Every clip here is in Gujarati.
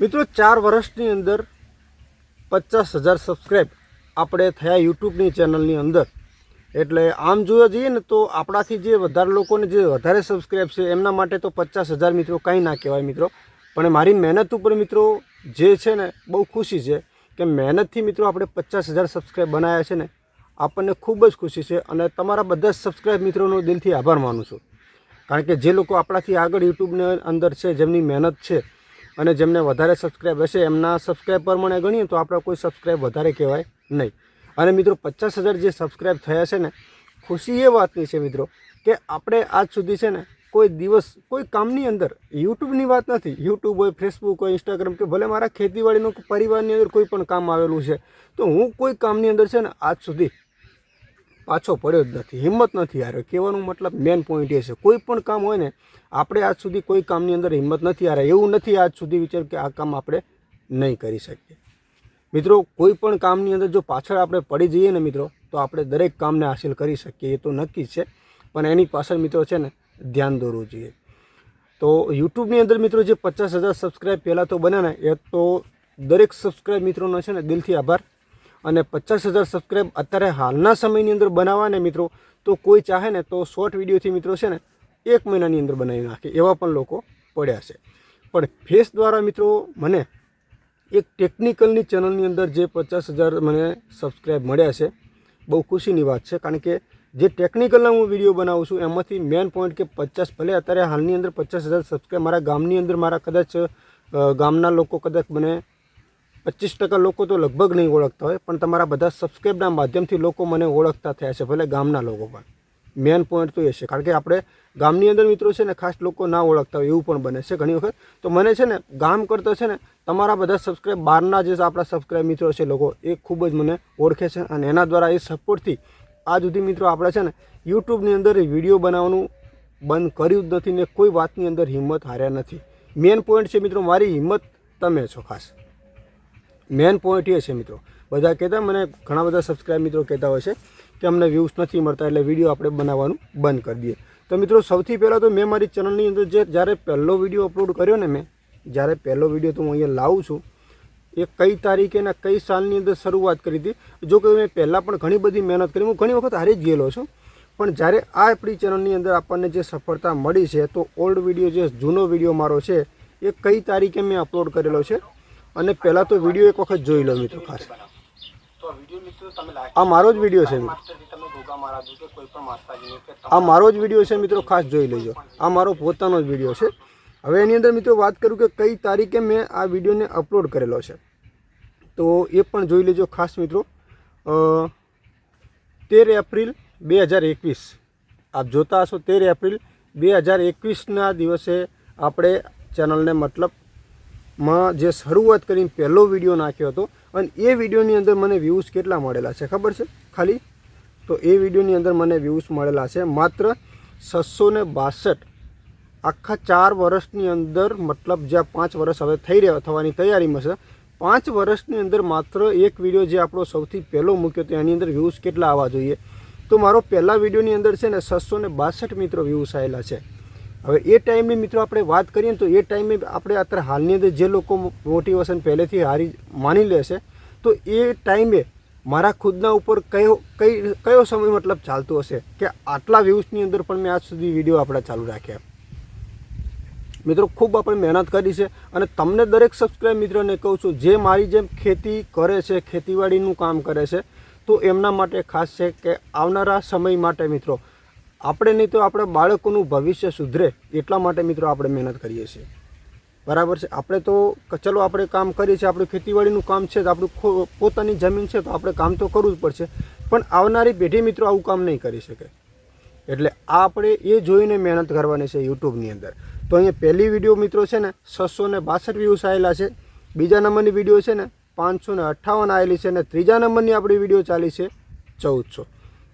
મિત્રો, ચાર વર્ષની અંદર પચાસ હજાર સબસ્ક્રાઈબ આપણે થયા યુટ્યુબની ચેનલની અંદર. એટલે આમ જોવા જઈએ ને તો આપણાથી જે વધારે લોકોને જે વધારે સબસ્ક્રાઈબ છે, એમના માટે તો પચાસ હજાર મિત્રો કંઈ ના કહેવાય મિત્રો. પણ મારી મહેનત ઉપર મિત્રો જે છે ને, બહુ ખુશી છે કે મહેનતથી મિત્રો આપણે પચાસ હજાર સબસ્ક્રાઈબ બનાવ્યા છે ને, આપણને ખૂબ જ ખુશી છે અને તમારા બધા સબસ્ક્રાઈબ મિત્રોનો દિલથી આભાર માનું છું. કારણ કે જે લોકો આપણાથી આગળ યુટ્યુબની અંદર છે, જેમની મહેનત છે અને જેમને વધારે સબસ્ક્રાઈબ હશે, એમના સબસ્ક્રાઈબ પ્રમાણે ગણીએ તો આપણા કોઈ સબસ્ક્રાઈબ વધારે કહેવાય નહીં. અને મિત્રો, પચાસ હજાર જે સબસ્ક્રાઈબ થયા છે ને, ખુશી એ વાતની છે મિત્રો કે આપણે આજ સુધી છે ને, કોઈ દિવસ, કોઈ કામની અંદર, યુટ્યુબની વાત નથી, યુટ્યુબ હોય ફેસબુક હોય ઇન્સ્ટાગ્રામ કે ભલે મારા ખેતીવાડીનું પરિવારની અંદર કોઈ પણ કામ આવેલું છે, તો હું કોઈ કામની અંદર છે ને, આજ સુધી પાછો પડ્યો જ નથી. હિંમત નથી હાર્યો. કહેવાનું મતલબ મેન પોઈન્ટ એ છે. કોઈ પણ કામ હોય ને, આપણે આજ સુધી કોઈ કામની અંદર હિંમત નથી હાર્યા. એવું નથી આજ સુધી વિચાર કે આ કામ આપણે નહીં કરી શકીએ. મિત્રો, કોઈ પણ કામની અંદર જો પાછળ આપણે પડી જઈએ ને મિત્રો, તો આપણે દરેક કામને હાસિલ કરી શકીએ. એ તો નક્કી છે. પણ એની પાછળ મિત્રો છે ને, ધ્યાન દોરવું જોઈએ. તો યુટ્યુબની અંદર મિત્રો જે પચાસ હજાર સબસ્ક્રાઈબ પહેલાં તો બન્યા ને, એ તો દરેક સબસ્ક્રાઈબ મિત્રોનો છે ને દિલથી આભાર. અને પચાસ હજાર સબસ્ક્રાઈબ અત્યારે હાલના સમયની અંદર બનાવવાને મિત્રો, તો કોઈ ચાહે ને તો શોર્ટ વિડીયોથી મિત્રો છે ને, એક મહિનાની અંદર બનાવી નાખે એવા પણ લોકો પડ્યા છે. પણ ફેસ દ્વારા મિત્રો મને એક ટેકનિકલની ચેનલની અંદર જે પચાસ હજાર મને સબસ્ક્રાઈબ મળ્યા છે, બહુ ખુશીની વાત છે, કારણ કે જે ટેકનિકલના હું વીડિયો બનાવું છું, એમાંથી મેન પોઈન્ટ કે પચાસ, ભલે અત્યારે હાલની અંદર પચાસ હજાર સબસ્ક્રાઈબ મારા ગામની અંદર મારા કદાચ ગામના લોકો કદાચ મને પચીસ ટકા લોકો તો લગભગ નહીં ઓળખતા હોય, પણ તમારા બધા સબસ્ક્રાઈબના માધ્યમથી લોકો મને ઓળખતા થયા છે, ભલે ગામના લોકો પણ. મેન પોઈન્ટ તો એ છે, કારણ કે આપણે ગામની અંદર મિત્રો છે ને, ખાસ લોકો ના ઓળખતા હોય, એવું પણ બને છે ઘણી વખત. તો મને છે ને, ગામ કરતાં છે ને, તમારા બધા સબસ્ક્રાઈબ બહારના જે આપણા સબસ્ક્રાઈબ મિત્રો છે લોકો, એ ખૂબ જ મને ઓળખે છે અને એના દ્વારા એ સપોર્ટથી આ સુધી મિત્રો આપણે છે ને, યુટ્યુબની અંદર વીડિયો બનાવવાનું બંધ કર્યું જ નથી ને કોઈ વાતની અંદર હિંમત હાર્યા નથી. મેન પોઈન્ટ છે મિત્રો, મારી હિંમત તમે છો ખાસ. મેન પોઈન્ટ એ છે મિત્રો. બધા કહેતા, મને ઘણા બધા સબસ્ક્રાઇબ મિત્રો કહેતા હોય છે કે અમને વ્યૂઝ નથી મળતા એટલે વીડિયો આપણે બનાવવાનું બંધ કરી દઈએ. તો મિત્રો, સૌથી પહેલાં તો મેં મારી ચેનલની અંદર જે, જ્યારે પહેલો વીડિયો અપલોડ કર્યો ને મેં, જ્યારે પહેલો વીડિયો તો હું અહીંયા લાવું છું, એ કઈ તારીખે ને કઈ સાલની અંદર શરૂઆત કરી હતી. જો કે મેં પહેલાં પણ ઘણી બધી મહેનત કરી. હું ઘણી વખત હારી જ ગયેલો છું. પણ જ્યારે આ આપણી ચેનલની અંદર આપણને જે સફળતા મળી છે, તો ઓલ્ડ વીડિયો જે જૂનો વીડિયો મારો છે, એ કઈ તારીખે મેં અપલોડ કરેલો છે અને પહેલાં તો વીડિયો એક વખત જોઈ લો મિત્રો ખાસ. આ મારો જ વીડિયો છે આ મારો જ વીડિયો છે મિત્રો, ખાસ જોઈ લેજો. આ મારો પોતાનો જ વીડિયો છે. હવે એની અંદર મિત્રો વાત કરું કે કઈ તારીખે મેં આ વિડીયોને અપલોડ કરેલો છે. તો એ પણ જોઈ લેજો ખાસ મિત્રો. તેર એપ્રિલ બે હજાર એકવીસ. આપ જોતા હશો તેર એપ્રિલ બે હજાર એકવીસના દિવસે આપણે ચેનલને મતલબ માં જે શરૂઆત કરીને પહેલો વીડિયો નાખ્યો હતો. અને એ વિડીયોની અંદર મને વ્યૂઝ કેટલા મળેલા છે? ખબર છે? ખાલી? તો એ વિડીયોની અંદર મને વ્યૂઝ મળેલા છે માત્ર છસો ને બાસઠ. આખા ચાર વર્ષની અંદર, મતલબ જ્યાં પાંચ વર્ષ હવે થઈ રહ્યા થવાની તૈયારીમાં છે, પાંચ વર્ષની અંદર માત્ર એક વીડિયો જે આપણો સૌથી પહેલો મૂક્યો તો એની અંદર વ્યૂઝ કેટલા આવવા જોઈએ? તો મારો પહેલા વિડીયોની અંદર છે ને, છસો ને બાસઠ મિત્રો વ્યૂઝ આવેલા છે. હવે એ ટાઈમની મિત્રો આપણે વાત કરીએ ને તો એ ટાઈમે આપણે અત્યારે હાલની અંદર જે લોકો મોટિવેશન પહેલેથી હારી માની લેશે તો એ ટાઈમે મારા ખુદના ઉપર કયો, કઈ, કયો સમય મતલબ ચાલતો હશે કે આટલા વ્યૂઝની અંદર પણ મેં આજ સુધી વીડિયો આપણા ચાલુ રાખ્યા. મિત્રો ખૂબ આપણે મહેનત કરી છે અને તમને દરેક સબસ્ક્રાઈબ મિત્રોને કહું છું, જે મારી જેમ ખેતી કરે છે, ખેતીવાડીનું કામ કરે છે, તો એમના માટે ખાસ છે કે આવનારા સમય માટે મિત્રો આપણે નહીં તો આપણા બાળકોનું ભવિષ્ય સુધરે એટલા માટે મિત્રો આપણે મહેનત કરીએ છીએ. બરાબર છે? આપણે તો ચલો આપણે કામ કરીએ છીએ, આપણું ખેતીવાડીનું કામ છે, તો આપણું પોતાની જમીન છે, તો આપણે કામ તો કરવું જ પડશે. પણ આવનારી પેઢી મિત્રો આવું કામ નહીં કરી શકે. એટલે આપણે એ જોઈને મહેનત કરવાની છે યુટ્યુબની અંદર. તો અહીંયા પહેલી વીડિયો મિત્રો છે ને, છસો ને બાસઠ વ્યૂઝ આવેલા છે. બીજા નંબરની વીડિયો છે ને, પાંચસો ને અઠ્ઠાવન આવેલી છે અને ત્રીજા નંબરની આપણી વીડિયો ચાલી છે ચૌદસો.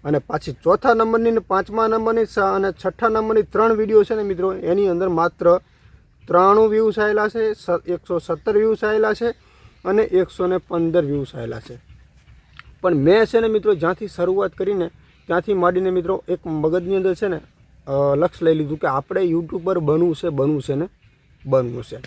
અને પાછી ચોથા નંબરની ને પાંચમા નંબરની અને છઠ્ઠા નંબરની ત્રણ વીડિયો છે ને મિત્રો, એની અંદર માત્ર ત્રાણું વ્યૂઝ આવેલા છે એકસો સત્તર વ્યૂઝ આવેલા છે અને એકસો ને પંદર વ્યૂઝ આવેલા છે. પણ મેં છે ને મિત્રો, જ્યાંથી શરૂઆત કરીને ત્યાંથી માંડીને મિત્રો, એક મગજની અંદર છે ને લક્ષ લઈ લીધું કે આપણે યુટ્યુબર બનવું છે બનવું છે ને, બનવું છે.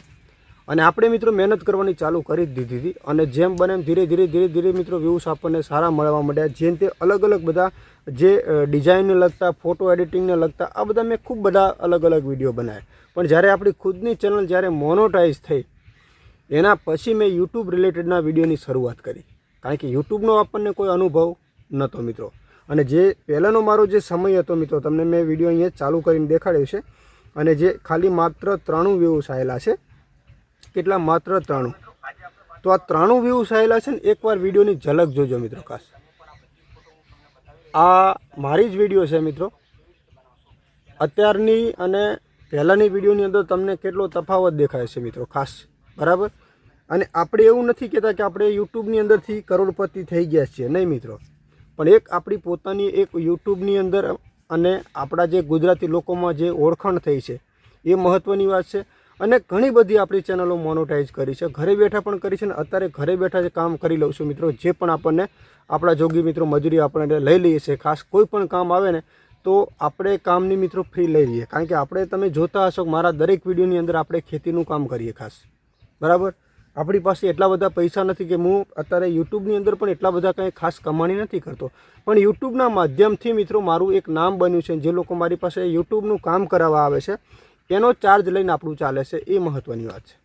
અને આપણે મિત્રો મહેનત કરવાની ચાલુ કરી જ દીધી હતી. અને જેમ બને એમ ધીરે ધીરે ધીરે ધીરે મિત્રો વ્યૂઝ આપણને સારા મળવા માંડ્યા. જેમ તે અલગ અલગ બધા જે ડિઝાઇનને લગતા ફોટો એડિટિંગને લગતા, આ બધા મેં ખૂબ બધા અલગ અલગ વીડિયો બનાવ્યા. પણ જ્યારે આપણી ખુદની ચેનલ જ્યારે મોનોટાઈઝ થઈ, એના પછી મેં યુટ્યુબ રિલેટેડના વિડીયોની શરૂઆત કરી. કારણ કે યુટ્યુબનો આપણને કોઈ અનુભવ નહોતો મિત્રો. અને જે પહેલાંનો મારો જે સમય હતો મિત્રો, તમને મેં વીડિયો અહીંયા ચાલુ કરીને દેખાડ્યો છે. અને જે ખાલી માત્ર ત્રાણું વ્યૂઝ આવેલા છે કેટલા માત્ર ત્રાણું. તો આ ત્રાણું વ્યૂઝ આવેલા છે ને, એકવાર વિડીયોની ઝલક જોજો મિત્રો ખાસ. આ મારી જ વીડિયો છે મિત્રો. અત્યારની અને પહેલાંની વિડીયોની અંદર તમને કેટલો તફાવત દેખાય છે મિત્રો ખાસ. બરાબર? અને આપણે એવું નથી કહેતા કે આપણે યુટ્યુબની અંદરથી કરોડપતિ થઈ ગયા છીએ, નહીં મિત્રો. પણ એક આપણી પોતાની એક યુટ્યુબની અંદર અને આપણા જે ગુજરાતી લોકોમાં જે ઓળખાણ થઈ છે, એ મહત્ત્વની વાત છે. અને ઘણી બધી આપણી ચેનલો મોનોટાઈઝ કરી છે. ઘરે બેઠા પણ કરી છે ને અત્યારે ઘરે બેઠા જે કામ કરી લઉં છું મિત્રો. જે પણ આપણને આપણા જોગી મિત્રો મજૂરી આપણે લઈ લઈએ છીએ, ખાસ કોઈ પણ કામ આવે ને, તો આપણે કામની મિત્રો ફ્રી લઈ લઈએ. કારણ કે આપણે તમે જોતા હશો મારા દરેક વિડીયોની અંદર આપણે ખેતીનું કામ કરીએ ખાસ. બરાબર? આપણી પાસે એટલા બધા પૈસા નથી કે હું અત્યારે યુટ્યુબની અંદર પણ એટલા બધા કંઈ ખાસ કમાણી નથી કરતો. પણ યુટ્યુબના માધ્યમથી મિત્રો મારું એક નામ બન્યું છે જે લોકો મારી પાસે યુટ્યુબનું કામ કરાવવા આવે છે એનો ચાર્જ લઈને આપણું ચાલે છે, એ મહત્ત્વની વાત છે.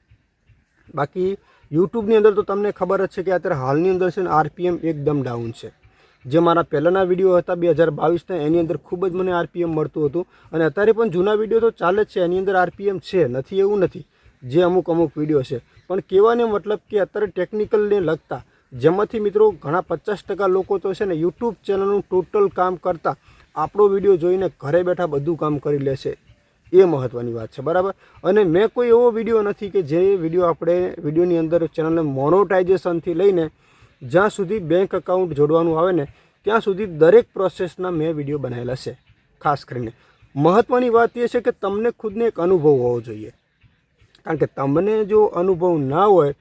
બાકી યુટ્યુબની અંદર તો તમને ખબર જ છે કે અત્યારે હાલની અંદર છે ને આરપીએમ એકદમ ડાઉન છે. જે મારા પહેલાંના વીડિયો હતા બે હજાર બાવીસના, એની અંદર ખૂબ જ મને આરપીએમ મળતું હતું. અને અત્યારે પણ જૂના વીડિયો તો ચાલે જ છે, એની અંદર આરપીએમ છે, નથી એવું નથી, જે અમુક અમુક વીડિયો છે. પણ કહેવાને મતલબ કે અત્યારે ટેકનિકલને લગતા, જેમાંથી મિત્રો ઘણા પચાસ ટકા લોકો તો છે ને યુટ્યુબ ચેનલનું ટોટલ કામ કરતાં, આપણો વીડિયો જોઈને ઘરે બેઠા બધું કામ કરી લે છે. એ મહત્ત્વની વાત છે, બરાબર? અને મેં કોઈ એવો વીડિયો નથી કે જે વીડિયો આપણે વિડીયોની અંદર ચેનલને મોનોટાઇઝેશનથી લઈને જ્યાં સુધી બેંક એકાઉન્ટ જોડવાનું આવે ને, ત્યાં સુધી દરેક પ્રોસેસના મેં વીડિયો બનાવેલા છે, ખાસ કરીને. મહત્ત્વની વાત એ છે કે તમને ખુદને એક અનુભવ હોવો જોઈએ. કારણ કે તમને જો અનુભવ ના હોય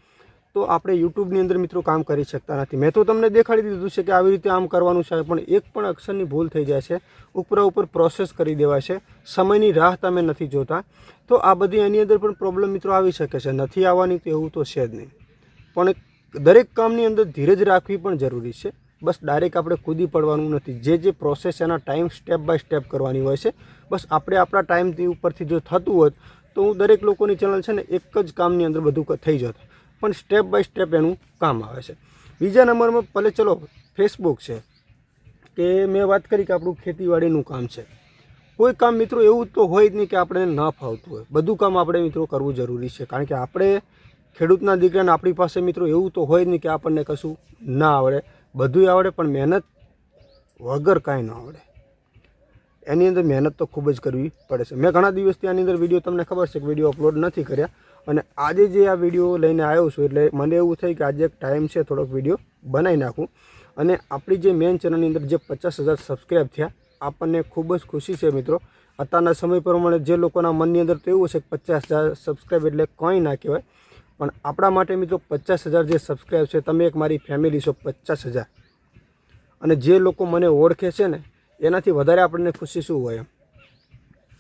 તો આપણે યુટ્યુબની અંદર મિત્રો કામ કરી શકતા નથી. મેં તો તમને દેખાડી દીધું છે કે આવી રીતે આમ કરવાનું છે, પણ એક પણ અક્ષરની ભૂલ થઈ જાય છે. ઉપરા ઉપર પ્રોસેસ કરી દેવાય છે. સમયની રાહ તમે નથી જોતા. તો આ બધી એની અંદર પણ પ્રોબ્લેમ મિત્રો આવી શકે છે. નથી આવવાની તો એવું તો છે જ નહીં. પણ દરેક કામની અંદર ધીરજ રાખવી પણ જરૂરી છે. બસ ડાયરેક્ટ આપણે કૂદી પડવાનું નથી. જે જે પ્રોસેસ એના ટાઈમ સ્ટેપ બાય સ્ટેપ કરવાની હોય છે. બસ આપણે આપણા ટાઈમથી ઉપરથી જો થતું હોત, તો હું દરેક લોકોની ચેનલ છે ને એક જ કામની અંદર બધું થઈ જત. પણ સ્ટેપ બાય સ્ટેપ એનું કામ આવે છે. બીજા નંબરમાં ભલે ચલો ફેસબુક છે, કે મેં વાત કરી કે આપણું ખેતીવાડીનું કામ છે. કોઈ કામ મિત્રો એવું તો હોય જ નહીં કે આપણે ન ફાવતું હોય. બધું કામ આપણે મિત્રો કરવું જરૂરી છે. કારણ કે આપણે ખેડૂતના દીકરાને આપણી પાસે મિત્રો એવું તો હોય જ નહીં કે આપણને કશું ના આવડે. બધુંય આવડે, પણ મહેનત વગર કાંઈ ન આવડે. એની અંદર મહેનત તો ખૂબ જ કરવી પડે છે. મેં ઘણા દિવસથી આની અંદર વીડિયો તમને ખબર છે કે વીડિયો અપલોડ નથી કર્યા. અને આજે જે આ વીડિયો લઈને આવ્યો છું, એટલે મને એવું થયું કે આજે એક ટાઈમ છે, થોડોક વીડિયો બનાવી નાખું. અને આપણી જે મેન ચેનલની અંદર જે પચાસ હજાર સબસ્ક્રાઈબ થયા, આપણને ખૂબ જ ખુશી છે મિત્રો. અત્યારના સમય પ્રમાણે જે લોકોના મનની અંદર તો એવું છે કે પચાસ હજાર સબસ્ક્રાઈબ એટલે કંઈ ના કહેવાય. પણ આપણા માટે મિત્રો પચાસ હજાર જે સબસ્ક્રાઈબ છે, તમે એક મારી ફેમિલી છો, પચાસ હજાર. અને જે લોકો મને ઓળખે છે ને, એનાથી વધારે આપણને ખુશી શું હોય એમ.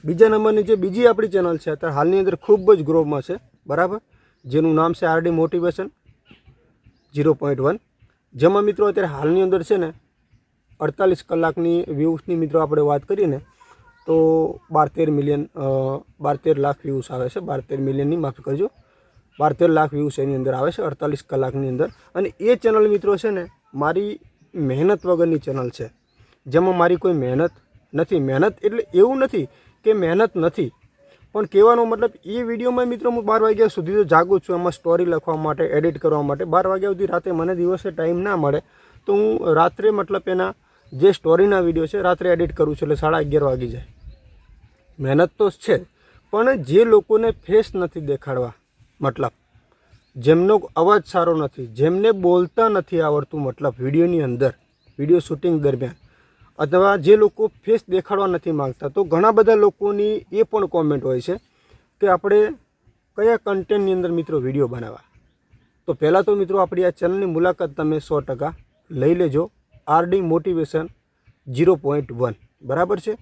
બીજા નંબરની જે બીજી આપણી ચેનલ છે, અત્યારે હાલની અંદર ખૂબ જ ગ્રોમાં છે. બરાબર? જેનું નામ છે RD motivation, zero point one. જેમાં મિત્રો અત્યારે હાલની અંદર છે ને, અડતાલીસ કલાકની વ્યૂઝની મિત્રો આપણે વાત કરીએ ને તો બાર તેર મિલિયન બાર તેર લાખ વ્યૂઝ આવે છે. બાર તેર મિલિયનની માફી કરજો. બાર તેર લાખ વ્યૂઝ એની અંદર આવે છે, અડતાલીસ કલાકની અંદર. અને એ ચેનલ મિત્રો છે ને, મારી મહેનત વગરની ચેનલ છે. જેમાં મારી કોઈ મહેનત નથી. મહેનત એટલે એવું નથી કે મહેનત નથી. પણ કહેવાનો મતલબ એ વિડીયોમાં મિત્રો હું બાર વાગ્યા સુધી તો જાગું છું, એમાં સ્ટોરી લખવા માટે એડિટ કરવા માટે. બાર વાગ્યા સુધી રાતે મને દિવસે ટાઈમ ના મળે, તો હું રાત્રે મતલબ એના જે સ્ટોરીના વીડિયો છે, રાત્રે એડિટ કરું છું, એટલે સાડા અગિયાર વાગી જાય. મહેનત તો છે, પણ જે લોકોને ફેસ નથી દેખાડવા, મતલબ જેમનો અવાજ સારો નથી, જેમને બોલતા નથી આવડતું, મતલબ વિડીયોની અંદર, વીડિયો શૂટિંગ દરમિયાન અથવા જે લોકો ફેસ દેખાડવા નથી માંગતા. તો ઘણા બધા લોકોની એ પણ કોમેન્ટ હોય છે કે આપણે કયા કન્ટેન્ટની અંદર મિત્રો વીડિયો બનાવવા. તો પહેલાં તો મિત્રો આપણી આ ચેનલની મુલાકાત તમે સો ટકા લઈ લેજો. RD motivation zero point one બરાબર છે?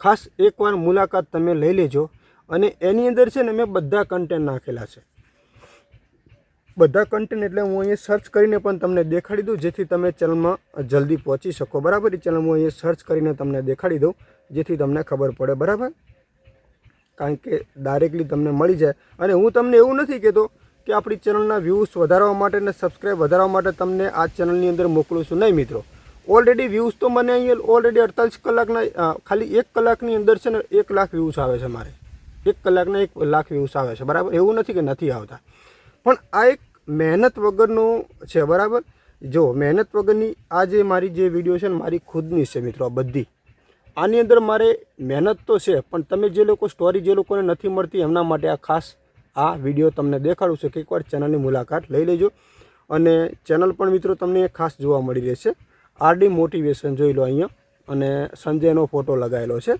ખાસ એકવાર મુલાકાત તમે લઈ લેજો. અને એની અંદર છે ને મેં બધા કન્ટેન્ટ નાખેલા છે. બધા કન્ટેન્ટ એટલે હું અહીંયા સર્ચ કરીને પણ તમને દેખાડી દઉં, જેથી તમે ચેનલમાં જલ્દી પહોંચી શકો. બરાબર? એ ચેનલ હું અહીંયા સર્ચ કરીને તમને દેખાડી દઉં, જેથી તમને ખબર પડે. બરાબર? કારણ કે ડાયરેક્ટલી તમને મળી જાય. અને હું તમને એવું નથી કહેતો કે આપણી ચેનલના વ્યૂઝ વધારવા માટે અને સબસ્ક્રાઈબ વધારવા માટે તમને આ ચેનલની અંદર મોકલું છું. નહીં મિત્રો. ઓલરેડી વ્યૂઝ તો મને અહીંયા ઓલરેડી અડતાલીસ કલાકના ખાલી એક કલાકની અંદર છે ને એક લાખ વ્યૂઝ આવે છે મારે. એક કલાકના એક લાખ વ્યૂઝ આવે છે. બરાબર? એવું નથી કે નથી આવતા. પણ આ એક મહેનત વગરનો છે, બરાબર? જો, મહેનત વગરની આ જે મારી જે વીડિયો છે ને, મારી ખુદની છે મિત્રો બધી. આની અંદર મારે મહેનત તો છે, પણ તમે જે લોકો સ્ટોરી જે લોકોને નથી મળતી, એમના માટે આ ખાસ આ વીડિયો તમને દેખાડું છું કે એકવાર ચેનલની મુલાકાત લઈ લેજો. અને ચેનલ પણ મિત્રો તમને ખાસ જોવા મળી રહેશે. આરડી મોટિવેશન જોઈ લો અહીંયા, અને સંજયનો ફોટો લગાવેલો છે.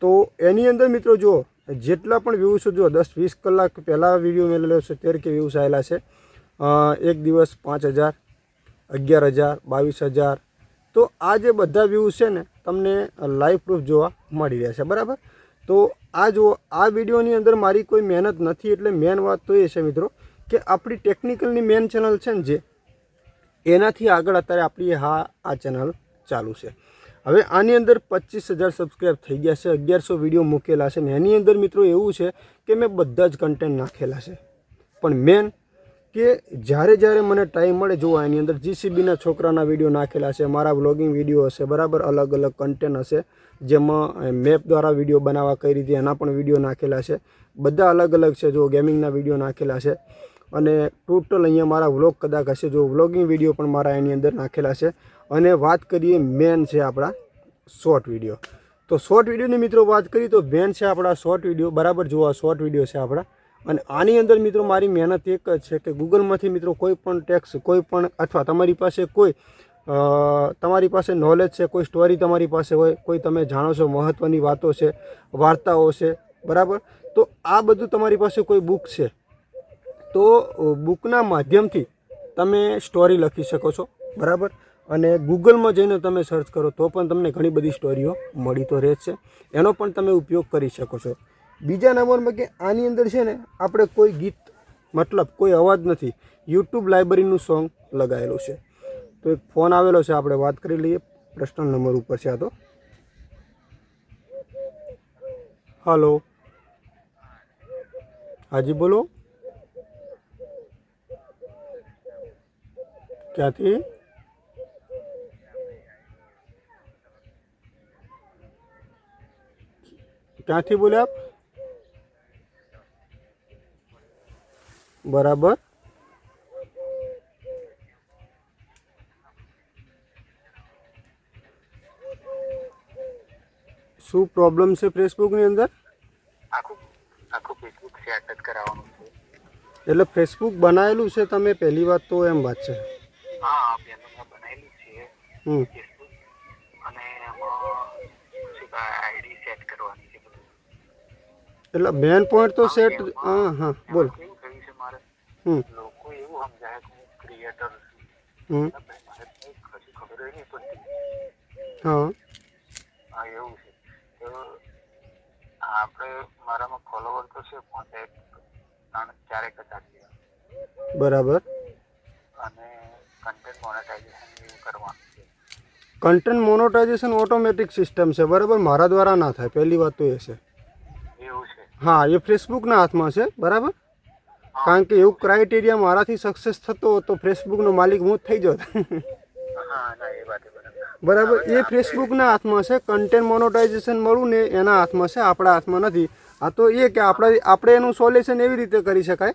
તો એની અંદર મિત્રો જુઓ જેટલા પણ વ્યૂઝ જો દસ વીસ કલાક પહેલાં વીડિયો મેળવેલો છે, તેર કે વ્યૂઝ આવેલા છે એક દિવસ પાંચ હજાર, અગિયાર હજાર, બાવીસ હજાર. તો આ જે બધા વ્યૂ છે ને, તમને લાઈવ પ્રૂફ જોવા મળી રહેશે, બરાબર? તો આ જુઓ, આ વિડીયોની અંદર મારી કોઈ મહેનત નથી, એટલે મેન વાત તો એ છે મિત્રો, કે આપણી ટેકનિકલની મેન ચેનલ છે ને જે, એનાથી આગળ અત્યારે આપણી હા આ ચેનલ ચાલુ છે. હવે આની અંદર પચીસ હજાર સબસ્ક્રાઈબ થઈ ગયા છે, અગિયારસો વીડિયો મૂકેલા છે ને, એની અંદર મિત્રો એવું છે કે મેં બધા જ કન્ટેન્ટ નાખેલા છે. પણ મેન કે જ્યારે જ્યારે મને ટાઈમ મળે જોવા એની અંદર જીસીબીના છોકરાના વીડિયો નાખેલા છે, મારા વ્લોગિંગ વીડિયો હશે, બરાબર? અલગ અલગ કન્ટેન્ટ હશે, જેમાં મેપ દ્વારા વીડિયો બનાવવા કઈ રીતે એના પણ વીડિયો નાખેલા છે. બધા અલગ અલગ છે જો ગેમિંગના વીડિયો નાખેલા છે. અને ટોટલ અહીંયા મારા વ્લોગ કદાચ હશે જો વ્લોગિંગ વીડિયો પણ મારા એની અંદર નાખેલા છે. અને વાત કરીએ મેન છે આપણા શોર્ટ વીડિયો તો શોર્ટ વિડીયોની મિત્રો વાત કરીએ, તો મેન છે આપણા શોર્ટ વીડિયો બરાબર? જોવા શોર્ટ વીડિયો છે આપણા. અને આની અંદર મિત્રો મારી મહેનત એક જ છે કે ગૂગલમાંથી મિત્રો કોઈ પણ ટેક્સ, કોઈ પણ અથવા તમારી પાસે કોઈ તમારી પાસે નોલેજ છે, કોઈ સ્ટોરી તમારી પાસે હોય, કોઈ તમે જાણો છો મહત્ત્વની વાતો છે, વાર્તાઓ છે, બરાબર? તો આ બધું તમારી પાસે કોઈ બુક છે. તો બુકના માધ્યમથી તમે સ્ટોરી લખી શકો છો, બરાબર? અને ગૂગલમાં જઈને તમે સર્ચ કરો તો પણ તમને ઘણી બધી સ્ટોરીઓ મળી તો રહે છે એનો પણ તમે ઉપયોગ કરી શકો છો. બીજા નંબરમાં કે આની અંદર છે ને, આપણે કોઈ ગીત, મતલબ કોઈ અવાજ નથી યુટ્યુબ લાઇબ્રેરીનું સોંગ લગાવેલું છે. તો એક ફોન આવેલો છે, આપણે વાત કરી લઈએ. પર્સનલ નંબર ઉપર છે આ તો. હલો હાજી બોલો. ક્યાંથી? ક્યાંથી બોલ્યા આપ? બરાબર શું પ્રોબ્લેમ છે ફેસબુકની અંદર? આખું આખું ફેસબુક સેટ જ કરાવવાનું છે. એટલે ફેસબુક બનાવેલું છે તમે? પહેલી વાત તો એમ વાત છે. હા પહેલાં મેં બનાવેલું છે. હમ. ફેસબુક અને એમાં શું કહે આઈડી સેટ કરવાની છે બધું. એટલે મેન પોઈન્ટ તો સેટ હા હા બોલ એમાં કેવું થયું છે મારે હમ લોકો એવું સમજાય કે હું ક્રિએટર છું. કશું ખબર નહીં પડતી. હા. હા એવું છે. તો આપણે મારામાં ફોલોવર તો છે પોતે ત્રણ ચારેક હજાર જેવા બરાબર. અને કન્ટેન્ટ મોનેટાઇઝેશન એવું કરવાનું છે. કન્ટેન્ટ મોનોટાઇઝેશન ઓટોમેટિક સિસ્ટમ છે બરાબર? મારા દ્વારા ના થાય પહેલી વાત તો એ છે. એવું છે. હા એ ફેસબુકના હાથમાં છે બરાબર? કારણ કે એવું ક્રાઇટેરિયા મારાથી સક્સેસ થતો તો ફેસબુકનો માલિક હું જ થઈ જાત. બરાબર. એ ફેસબુકના હાથમાં છે કન્ટેન્ટ મોનોટાઇઝેશન મળવું ને એના હાથમાં છે આપણા હાથમાં નથી. આ તો એ કે આપણે આપણે એનું સોલ્યુશન એવી રીતે કરી શકાય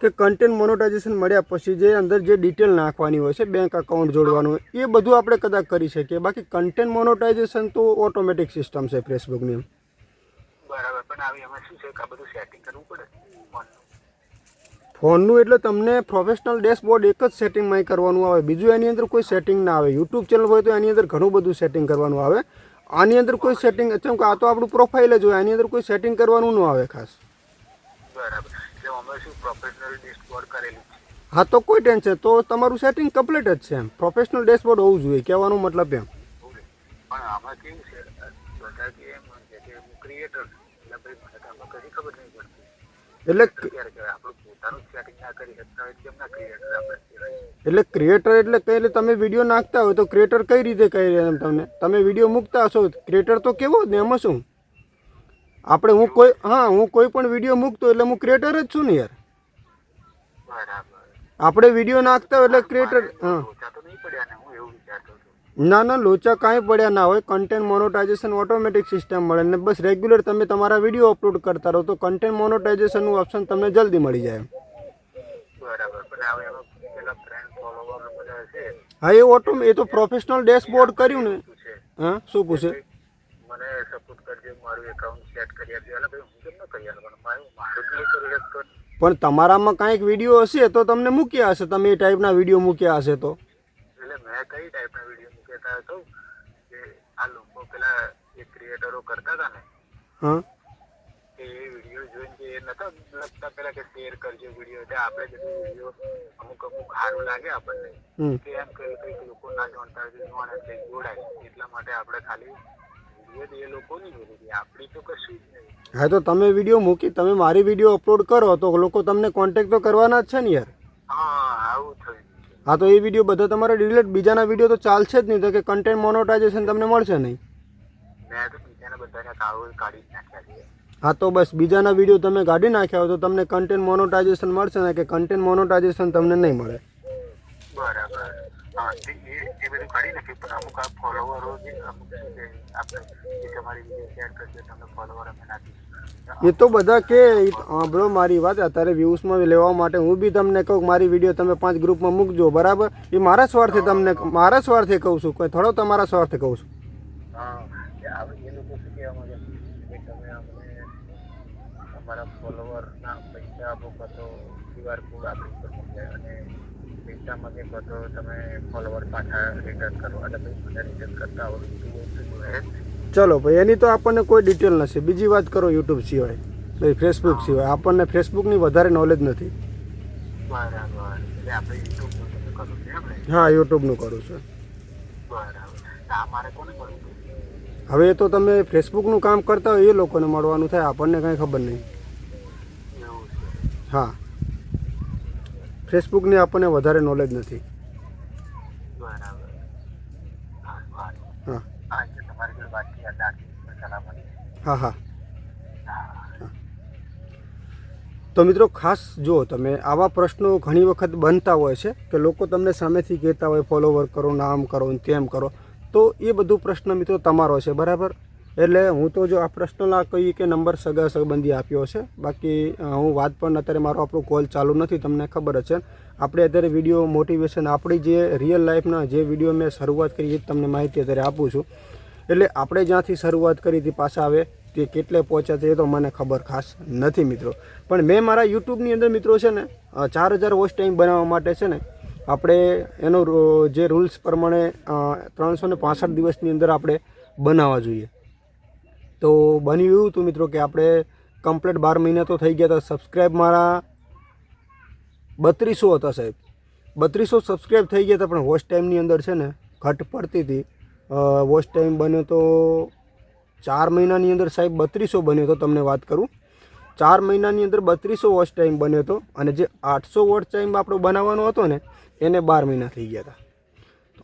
કે કન્ટેન્ટ મોનોટાઇઝેશન મળ્યા પછી જે અંદર જે ડિટેલ નાખવાની હોય છે બેંક અકાઉન્ટ જોડવાનું એ બધું આપણે કદાચ કરી શકીએ. બાકી કન્ટેન્ટ મોનોટાઇઝેશન તો ઓટોમેટિક સિસ્ટમ છે ફેસબુકની એમ. બરાબર પણ આવી એમાં શું છે કે આ બધું સેટિંગ કરવું પડે? ફોનનું એટલે તમને પ્રોફેશનલ ડેશબોર્ડ એક જ સેટિંગમાં કરવાનું આવે. બીજું એની અંદર કોઈ સેટિંગ ના આવે. યુટ્યુબ ચેનલ હોય તો એની અંદર ઘણું બધું સેટિંગ કરવાનું આવે. આની અંદર કોઈ સેટિંગ કેમ કે આ તો આપણું પ્રોફાઇલ જ હોય આની અંદર કોઈ સેટિંગ કરવાનું ન આવે ખાસ. હા તો કોઈ ટેન્શન તો તમારું સેટિંગ કમ્પ્લીટ જ છે એમ. પ્રોફેશનલ ડેશબોર્ડ હોવું જોઈએ. કહેવાનો મતલબ એમ. પણ આમાં કેવું છે બધા કે એમ કે કે હું ક્રિએટર એટલે ભાઈ મને તો આમાં કશી ખબર નહીં પડતી એટલે ક્યારે કહેવાય આપણું પોતાનું સેટિંગ ના કરી શકતા હોય કહેવાય એટલે ક્રિએટર એટલે કઈ એટલે તમે વીડિયો નાખતા હોય તો ક્રિએટર કઈ રીતે કહી રહ્યા એમ તમને? તમે વીડિયો મૂકતા હશો ક્રિએટર તો કેવો જ ને એમાં શું? આપણે હું કોઈ હા હું કોઈ પણ વીડિયો મૂકતો એટલે હું ક્રિએટર જ છું ને યાર. આપણે વીડિયો નાખતા હોય એટલે ક્રિએટર હા ઓછા તો નહીં પડ્યા ને હું એવું વિચારતો હતો ના ના લોચા કાંઈ પડ્યા ના હોય. કન્ટેન્ટ મોનોટાઇઝેશન ઓટોમેટિક સિસ્ટમ મળે ને બસ રેગ્યુલર તમે તમારા વીડિયો અપલોડ કરતા રહો તો કન્ટેન્ટ મોનોટાઇઝેશનનું ઓપ્શન તમને જલ્દી મળી જાય. હા એ ઓટો એ તો પ્રોફેશનલ ડેશબોર્ડ કર્યું ને. હા શું પૂછે? મને સપોર્ટ કરજે મારું એકાઉન્ટ સેટ કરી આપજે. એટલે હું કેમ ન કરી આપવાનું મારું મારું કરી પણ તમારામાં કાંઈક વીડિયો હશે તો તમને મૂક્યા હશે. તમે એ ટાઈપના વીડિયો મૂક્યા હશે તો. મેં કઈ ટાઈપના વીડિયો મૂકતા હતો કે આ લોકો પેલા જે ક્રિએટરો કરતા હતા ને હા. કે એ વીડિયો જોઈને કે એ નતા લખતા પેલા કે શેર કરજો વીડિયો એટલે આપણે બધું વીડિયો અમુક અમુક સારું લાગે આપણને. કે એમ કહ્યું કંઈક લોકો ના જાણતા હોય જોવાના જોડાય. એટલા માટે આપણે ખાલી વીડિયો એ લોકોની જોડી આપણી તો કશું જ નહીં. હા તો તમે વીડિયો મૂકી તમે મારી વીડિયો અપલોડ કરો તો લોકો તમને કોન્ટેક્ટ તો કરવાના જ છે ને યાર? હા આવું થયું. હા તો એ વીડિયો બધા તમારે ડિલીટ બીજાના વીડિયો તો ચાલશે જ નહીં તો કે કન્ટેન્ટ મોનોટાઇઝેશન તમને મળશે નહીં. હા તો બસ બીજાના વીડિયો તમે કાઢી નાખ્યા હોય તો તમને કન્ટેન્ટ મોનોટાઇઝેશન મળશે ને કે કન્ટેન્ટ મોનોટાઇઝેશન તમને નહીં મળે. બરાબર. હા એ બધું કાઢી નાખ્યું પણ અમુક ફોલોવરો જે અમુક આપણે જે એ તો બધા કે સાંભળો મારી વાત અત્યારે વ્યૂઝમાં લેવા માટે હું બી તમને કહું મારી વીડિયો તમે પાંચ ગ્રુપમાં મૂકજો બરાબર? એ મારા સ્વાર્થે તમને મારા સ્વાર્થે કહું છું કોઈ થોડો તમારા સ્વાર્થે કહું છું. અમારા ફોલોવરના પૈસા આપો તો ક્યુઆર કોડ આપી ઉપર મોકલે અને પૈસા માંગે કાં તો તમે ફોલોવર પાછા રિટર્ન કરો એટલે મને રિટર્ન કરતા હોય તો જ. ચલો ભાઈ એની તો આપણને કોઈ ડિટેલ નથી. બીજી વાત કરો યુટ્યુબ સિવાય. ભાઈ ફેસબુક સિવાય. આપણને ફેસબુકની વધારે નોલેજ નથી. હા યુટ્યુબનું કરું છું. હવે એ તો તમે ફેસબુકનું કામ કરતા હોય એ લોકોને મળવાનું થાય. આપણને કાંઈ ખબર નહીં. હા. ફેસબુકની આપણને વધારે નોલેજ નથી બરાબર હા હા હા હા એટલે તમારી જોડે વાત થઈ એટલે આટલી સલામતી હા હા. તો મિત્રો ખાસ જુઓ તમે, આવા પ્રશ્નો ઘણી વખત બનતા હોય છે કે લોકો તમને સામેથી કહેતા હોય, ફોલોવર કરો, નામ કરો, ને તેમ કરો. તો એ બધું પ્રશ્ન મિત્રો તમારો છે, બરાબર? એટલે હું તો જો આ પ્રશ્નના કહીએ કે નંબર સગા સંબંધી આપ્યો છે, બાકી હું વાત પણ અત્યારે મારો આપણો કોલ ચાલુ નથી, તમને ખબર જ છે. આપણે અત્યારે વીડિયો મોટિવેશન આપણી જે રિયલ લાઈફના જે વીડિયો મેં શરૂઆત કરી એ તમને માહિતી અત્યારે આપું છું. એટલે આપણે જ્યાંથી શરૂઆત કરી હતી પાછા આવે તે કેટલે પહોંચ્યા છે એ તો મને ખબર ખાસ નથી મિત્રો. પણ મેં મારા યુટ્યુબની અંદર મિત્રો છે ને ચાર હજાર વોચ ટાઈમ બનાવવા માટે છે ને, આપણે એનો જે રૂલ્સ પ્રમાણે ત્રણસો ને પાસઠ દિવસની અંદર આપણે બનાવવા જોઈએ. તો બન્યું એવું હતું મિત્રો કે આપણે કમ્પ્લીટ બાર મહિના તો થઈ ગયા હતા, સબસ્ક્રાઈબ મારા બત્રીસો હતા સાહેબ. બત્રીસો સબસ્ક્રાઈબ થઈ ગયા હતા, પણ વોચ ટાઈમની અંદર છે ને, ઘટ પડતી હતી. વોચ ટાઈમ બન્યો તો ચાર મહિનાની અંદર સાહેબ બત્રીસો બન્યો હતો, તમને વાત કરું. ચાર મહિનાની અંદર બત્રીસો વોચ ટાઈમ બન્યો હતો અને જે આઠસો વોચ ટાઈમ આપણો બનાવવાનો હતો ને, એને બાર મહિના થઈ ગયા હતા.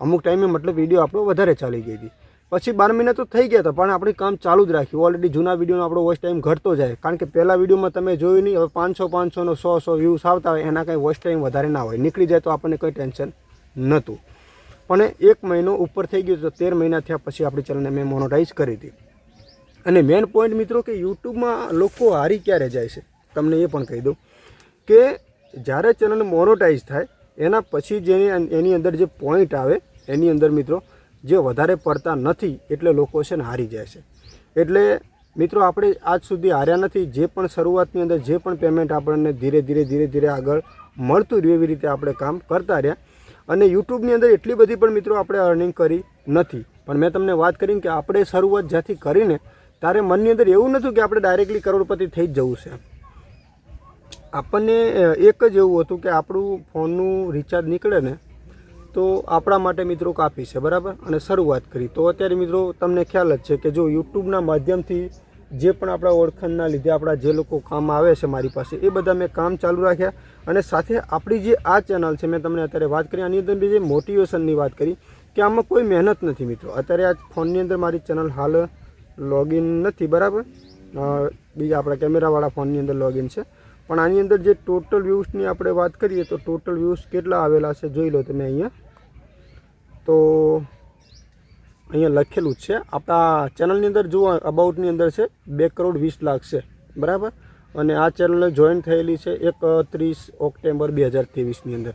અમુક ટાઈમે મતલબ વીડિયો આપણો વધારે ચાલી ગઈ હતી. પછી બાર મહિના તો થઈ ગયા હતા, પણ આપણે કામ ચાલુ જ રાખ્યું. ઓલરેડી જૂના વિડીયોનો આપણો વોચ ટાઈમ ઘટતો જાય. કારણ કે પહેલા વિડીયોમાં તમે જોયું નહીં, હવે પાંચસો પાંચસોનો સો સો વ્યૂઝ આવતા હોય, એના કંઈ વોચ ટાઈમ વધારે ના હોય. નીકળી જાય તો આપણને કંઈ ટેન્શન નહોતું. પણ એક મહિનો ઉપર થઈ ગયો તો તેર મહિના થયા પછી આપણી ચેનલને મેં મોનોટાઈઝ કરી હતી. અને મેન પોઈન્ટ મિત્રો કે યુટ્યુબમાં લોકો હારી ક્યારે જાય છે? તમને એ પણ કહી દઉં કે જ્યારે ચેનલ મોનોટાઈઝ થાય, એના પછી જેની એની અંદર જે પોઈન્ટ આવે, એની અંદર મિત્રો જે વધારે પડતા નથી, એટલે લોકો છે ને હારી જાય છે. એટલે મિત્રો આપણે આજ સુધી હાર્યા નથી, જે પણ શરૂઆતની અંદર જે પણ પેમેન્ટ આપણને ધીરે ધીરે ધીરે ધીરે આગળ મળતું રહ્યું એવી રીતે આપણે કામ કરતા રહ્યા. અને યુટ્યુબની અંદર એટલી બધી પણ મિત્રો આપણે અર્નિંગ કરી નથી. પણ મેં તમને વાત કરી કે આપણે શરૂઆત જ્યાંથી કરીને ત્યારે મનની અંદર એવું નથી કે આપણે ડાયરેક્ટલી કરોડપતિ થઈ જ જવું છે. આપણને એક જ એવું હતું કે આપણું ફોનનું રિચાર્જ નીકળે ને તો આપણા માટે મિત્રો કાપી છે, બરાબર? અને શરૂઆત કરી. તો અત્યારે મિત્રો તમને ખ્યાલ જ છે કે જો યુટ્યુબના માધ્યમથી જે પણ આપણા ઓળખાણના લીધે આપણા જે લોકો કામ આવે છે મારી પાસે, એ બધા મેં કામ ચાલુ રાખ્યા. અને સાથે આપણી જે આ ચેનલ છે, મેં તમને અત્યારે વાત કરી, આની અંદર જે મોટિવેશનની વાત કરી, કે આમાં કોઈ મહેનત નથી મિત્રો. અત્યારે આ ફોનની અંદર મારી ચેનલ હાલ લોગિન નથી, બરાબર? બીજા આપણા કેમેરાવાળા ફોનની અંદર લોગિન છે. પણ આની અંદર જે ટોટલ વ્યૂઝની આપણે વાત કરીએ, તો ટોટલ વ્યૂઝ કેટલા આવેલા છે, જોઈ લો તમે અહીંયા. તો અહીંયા લખેલું જ છે. આપણા ચેનલની અંદર જુઓ, અબાઉટની અંદર છે, બે કરોડ વીસ લાખ છે. બરાબર? અને આ ચેનલ જોઈન થયેલી છે એકત્રીસ ઓક્ટોબર બે હજાર ત્રેવીસની અંદર.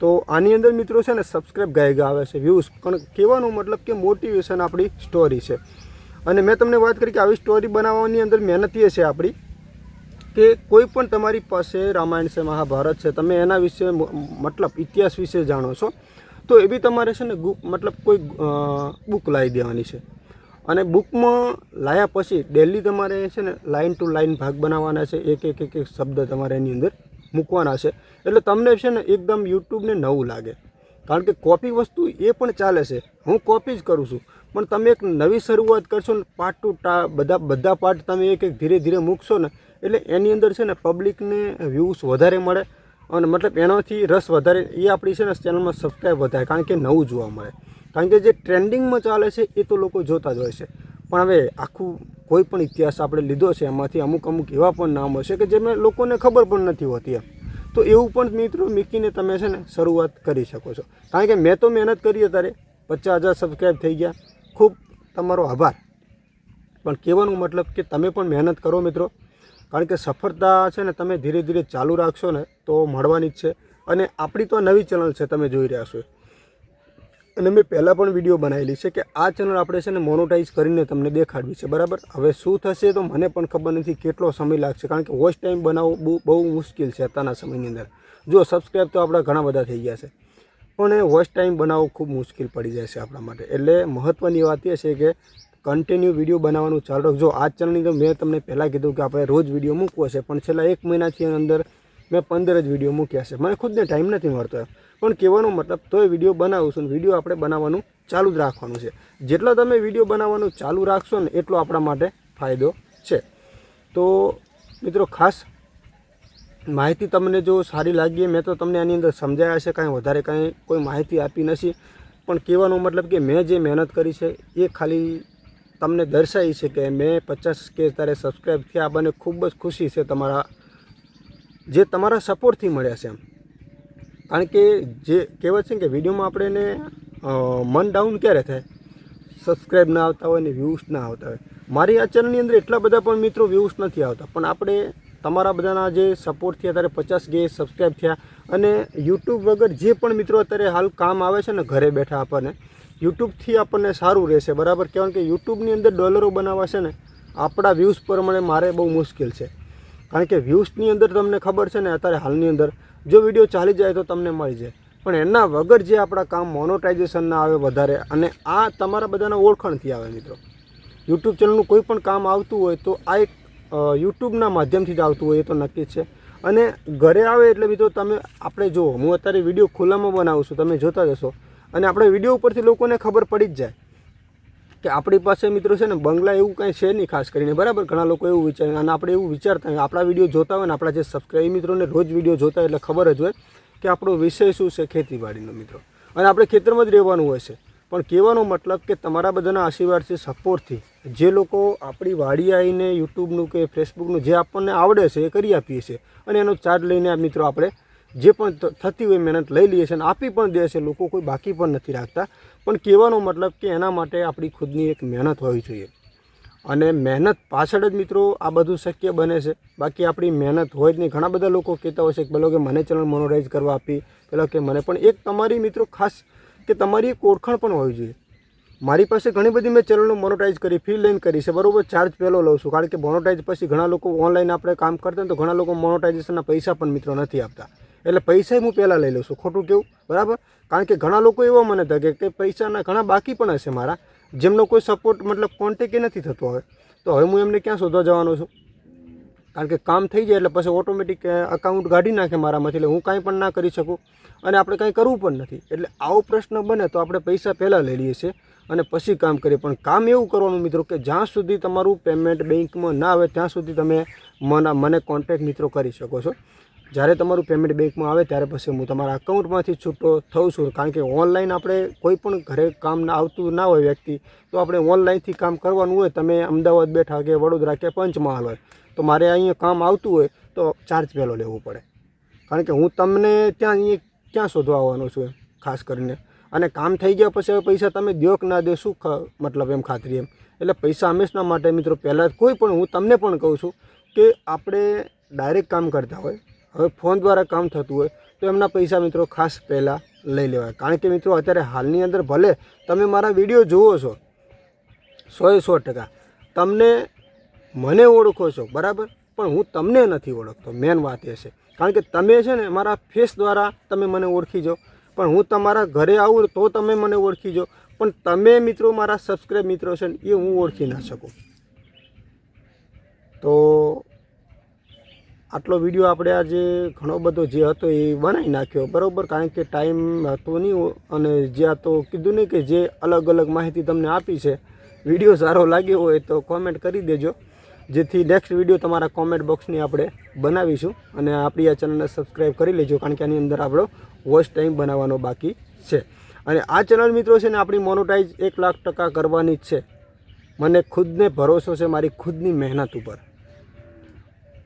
તો આની અંદર મિત્રો છે ને સબસ્ક્રાઈબ ગાયગા આવે છે વ્યૂઝ પણ કહેવાનો મતલબ કે મોટિવેશન આપણી સ્ટોરી છે. અને મેં તમને વાત કરી કે આવી સ્ટોરી બનાવવાની અંદર મહેનત એ છે આપણી કે કોઈ પણ તમારી પાસે રામાયણ છે, મહાભારત છે, તમે એના વિશે મતલબ ઇતિહાસ વિશે જાણો છો. તો એ બી તમારે છે ને બુક મતલબ કોઈ બુક લાવી દેવાની છે. અને બુકમાં લાયા પછી ડેલી તમારે છે ને લાઇન ટુ લાઇન ભાગ બનાવવાના છે, એક એક એક એક શબ્દ તમારે એની અંદર મૂકવાના છે. એટલે તમને છે ને એકદમ યુટ્યુબને નવું લાગે. કારણ કે કોપી વસ્તુ એ પણ ચાલે છે. હું કોપી જ કરું છું. પણ તમે એક નવી શરૂઆત કરશો ને પાર્ટ ટુ, બધા બધા પાર્ટ તમે એક એક ધીરે ધીરે મૂકશો ને, એટલે એની અંદર છે ને પબ્લિકને વ્યૂઝ વધારે મળે અને મતલબ એનાથી રસ વધારે એ આપણી છે ને ચેનલમાં સબસ્ક્રાઈબ વધારે, કારણ કે નવું જોવા મળે. કારણ કે જે ટ્રેન્ડિંગમાં ચાલે છે, એ તો લોકો જોતા જ હોય છે. પણ હવે આખું કોઈ પણ ઇતિહાસ આપણે લીધો છે, એમાંથી અમુક અમુક એવા પણ નામ હશે કે જેમાં લોકોને ખબર પણ નથી હોતી એમ. તો એવું પણ મિત્રો મૂકીને તમે છે ને શરૂઆત કરી શકો છો. કારણ કે મેં તો મહેનત કરી અત્યારે, પચાસ હજાર સબસ્ક્રાઈબ થઈ ગયા. ખૂબ તમારો આભાર. પણ કહેવાનું મતલબ કે તમે પણ મહેનત કરો મિત્રો. કારણ કે સફળતા છે ને તમે ધીરે ધીરે ચાલુ રાખશો ને તો મળવાની જ છે. અને આપણી તો નવી ચેનલ છે, તમે જોઈ રહ્યા છો. અને મેં પહેલાં પણ વીડિયો બનાવેલી છે કે આ ચેનલ આપણે છે ને મોનોટાઈઝ કરીને તમને દેખાડવી છે, બરાબર? હવે શું થશે તો મને પણ ખબર નથી કેટલો સમય લાગશે, કારણ કે વોચ ટાઈમ બનાવવું બહુ બહુ મુશ્કેલ છે અત્યારના સમયની અંદર. જો સબસ્ક્રાઈબ તો આપણા ઘણા બધા થઈ ગયા છે. પણ એ વોચ ટાઈમ બનાવવો ખૂબ મુશ્કેલ પડી જાય છે આપણા માટે. એટલે મહત્ત્વની વાત એ છે કે કન્ટિન્યુ વીડિયો બનાવવાનું ચાલુ રાખજો. આ ચેનલની અંદર મેં તમને પહેલાં કીધું કે આપણે રોજ વીડિયો મૂકવો છે, પણ છેલ્લા એક મહિનાથી અંદર મેં પંદર જ વીડિયો મૂક્યા છે. મને ખુદને ટાઈમ નથી મળતો પણ કહેવાનો મતલબ તોય વીડિયો બનાવું છું વીડિયો આપણે બનાવવાનું ચાલુ જ રાખવાનું છે. જેટલા તમે વીડિયો બનાવવાનું ચાલુ રાખશો ને એટલો આપણા માટે ફાયદો છે. તો મિત્રો ખાસ માહિતી તમને જો સારી લાગી મેં તો તમને આની અંદર સમજાયા છે, કાંઈ વધારે કાંઈ કોઈ માહિતી આપી નથી. પણ કહેવાનો મતલબ કે મેં જે મહેનત કરી છે, એ ખાલી તમને દર્શાવી છે કે મેં પચાસ કે તારે સબસ્ક્રાઈબ થયા મને ખૂબ જ ખુશી છે તમારા, જે તમારા સપોર્ટથી મળ્યા છે એમ. કારણ કે જે કહેવાય છે કે વિડીયોમાં આપણે મન ડાઉન ક્યારે થાય? સબસ્ક્રાઈબ ના આવતા હોય ને વ્યૂઝ ના આવતા હોય. મારી આ ચેનલની અંદર એટલા બધા પણ મિત્રો વ્યૂઝ નથી આવતા, પણ આપણે તમારા બધાના જે સપોર્ટ થયા ત્યારે પચાસ ગે સબસ્ક્રાઈબ થયા અને યુટ્યુબ વગર જે પણ મિત્રો અત્યારે હાલ કામ આવે છે ને ઘરે બેઠા આપણને યુટ્યુબથી આપણને સારું રહેશે, બરાબર? કહેવાય કે યુટ્યુબની અંદર ડોલરો બનાવવા છે ને, આપણા વ્યૂઝ પ્રમાણે મારે બહુ મુશ્કેલ છે. કારણ કે વ્યૂઝની અંદર તમને ખબર છે ને, અત્યારે હાલની અંદર જો વીડિયો ચાલી જાય તો તમને મળી જાય. પણ એના વગર જે આપણા કામ મોનોટાઇઝેશનના આવે વધારે, અને આ તમારા બધાના ઓળખાણથી આવે મિત્રો. યુટ્યુબ ચેનલનું કોઈ પણ કામ આવતું હોય તો આ એક યુટ્યુબના માધ્યમથી જ આવતું હોય એ તો નક્કી છે. અને ઘરે આવે એટલે મિત્રો તમે, આપણે જુઓ હું અત્યારે વીડિયો ખુલ્લામાં બનાવું છું, તમે જોતા જશો. અને આપણે વીડિયો ઉપરથી લોકોને ખબર પડી જ જાય કે આપણી પાસે મિત્રો છે ને, બંગલા એવું કાંઈ છે નહીં ખાસ કરીને, બરાબર? ઘણા લોકો એવું વિચારે અને આપણે એવું વિચારતા હોય, આપણા વીડિયો જોતા હોય ને, આપણા જે સબસ્ક્રાઈબ મિત્રોને રોજ વીડિયો જોતા હોય એટલે ખબર જ હોય કે આપણો વિષય શું છે ખેતીવાડીનો મિત્રો. અને આપણે ખેતરમાં જ રહેવાનું હોય છે. પણ કહેવાનો મતલબ કે તમારા બધાના આશીર્વાદથી સપોર્ટથી. જે લોકો આપણી વાડી આવીને યુટ્યુબનું કે ફેસબુકનું જે આપણને આવડે છે, એ કરી આપીએ છીએ. અને એનો ચાર્જ લઈને મિત્રો આપણે જે પણ થતી હોય મહેનત લઈ લઈએ છીએ અને આપી પણ દે છે. લોકો કોઈ બાકી પણ નથી રાખતા. પણ કહેવાનો મતલબ કે એના માટે આપણી ખુદની એક મહેનત હોવી જોઈએ. અને મહેનત પાછળ જ મિત્રો આ બધું શક્ય બને છે. બાકી આપણી મહેનત હોય જ નહીં. ઘણા બધા લોકો કહેતા હોય છે કે પેલો કે મને ચેનલ મોનોરાઇઝ કરવા આપી. પેલો કે મને પણ એક તમારી મિત્રો ખાસ કે તમારી એક ઓળખાણ પણ હોવી જોઈએ. મારી પાસે ઘણી બધી મેં ચેનલનો મોનોટાઈઝ કરી ફી લઈને કરી છે. બરોબર ચાર્જ પહેલો લઉં છું. કારણ કે મોનોટાઈઝ પછી ઘણા લોકો ઓનલાઈન આપણે કામ કરતા તો ઘણા લોકો મોનોટાઇઝેશનના પૈસા પણ મિત્રો નથી આપતા. એટલે પૈસા હું પહેલાં લઈ લઉં છું. ખોટું કેવું? બરાબર? કારણ કે ઘણા લોકો એવા મને થાય કે પૈસાના ઘણા બાકી પણ હશે મારા, જેમનો કોઈ સપોર્ટ મતલબ કોન્ટેક નથી થતો હવે. તો હવે હું એમને ક્યાં શોધવા જવાનો છું? કારણ કે કામ થઈ જાય એટલે પછી ઓટોમેટિક અકાઉન્ટ કાઢી નાખે મારામાંથી એટલે હું કાંઈ પણ ના કરી શકું. અને આપણે કાંઈ કરવું પણ નથી. એટલે આવો પ્રશ્ન બને તો આપણે પૈસા પહેલાં લઈ લઈએ છીએ અને પછી કામ કરીએ. પણ કામ એવું કરવાનું મિત્રો કે જ્યાં સુધી તમારું પેમેન્ટ બેંકમાં ના આવે, ત્યાં સુધી તમે મને મને કોન્ટેક્ટ મિત્રો કરી શકો છો. જ્યારે તમારું પેમેન્ટ બેંકમાં આવે ત્યારે પછી હું તમારા અકાઉન્ટમાંથી છૂટો થઉં છું. કારણ કે ઓનલાઈન આપણે કોઈ પણ ઘરે કામ આવતું ના હોય વ્યક્તિ, તો આપણે ઓનલાઈનથી કામ કરવાનું હોય. તમે અમદાવાદ બેઠા કે વડોદરા કે પંચમહાલ હોય, તો મારે અહીંયા કામ આવતું હોય તો ચાર્જ પહેલો લેવો પડે. કારણ કે હું તમને ત્યાં અહીંયા ક્યાં શોધવા આવવાનો છું ખાસ કરીને. અને કામ થઈ ગયા પછી પૈસા તમે દો કે ના દો, શું મતલબ એમ ખાતરી એમ. એટલે પૈસા હંમેશા માટે મિત્રો, પહેલાં કોઈ પણ હું તમને પણ કહું છું કે આપણે ડાયરેક્ટ કામ કરતા હોય હવે ફોન દ્વારા કામ થતું હોય તો એમના પૈસા મિત્રો ખાસ પહેલાં લઈ લેવાય. કારણ કે મિત્રો અત્યારે હાલની અંદર ભલે તમે મારા વીડિયો જુઓ છો સોએ સો ટકા, તમને મને ઓળખો છો, બરાબર? પણ હું તમને નથી ઓળખતો, મેન વાત એ છે. કારણ કે તમે છે ને મારા ફેસ દ્વારા તમે મને ઓળખી જાઓ. પણ હું તમારા ઘરે આવું તો તમે મને ઓળખી જાઓ. પણ તમે મિત્રો મારા સબસ્ક્રાઈબ મિત્રો છે ને, એ હું ઓળખી ના શકું. તો આટલો વીડિયો આપણે આજે ઘણો બધો જે હતો એ બનાવી નાખ્યો. બરાબર? કારણ કે ટાઈમ હતો નહીં અને જે આ તો કીધું નહીં કે જે અલગ અલગ માહિતી તમને આપી છે વીડિયો સારો લાગ્યો હોય તો કોમેન્ટ કરી દેજો. જેથી નેક્સ્ટ વીડિયો તમારા કોમેન્ટ બોક્સની આપણે બનાવીશું અને આપણી આ ચેનલને સબસ્ક્રાઈબ કરી લેજો, કારણ કે આની અંદર આપણો વોચ ટાઈમ બનાવવાનો બાકી છે. અને આ ચેનલ મિત્રો છે ને આપણી મોનોટાઈઝ એક લાખ ટકા કરવાની જ છે. મને ખુદને ભરોસો છે મારી ખુદની મહેનત ઉપર.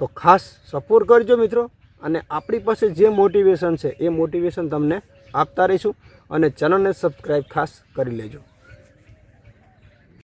તો ખાસ સપોર્ટ કરજો મિત્રો. અને આપણી પાસે જે મોટિવેશન છે, એ મોટિવેશન તમને આપતા રહીશું. અને ચેનલને સબસ્ક્રાઈબ ખાસ કરી લેજો.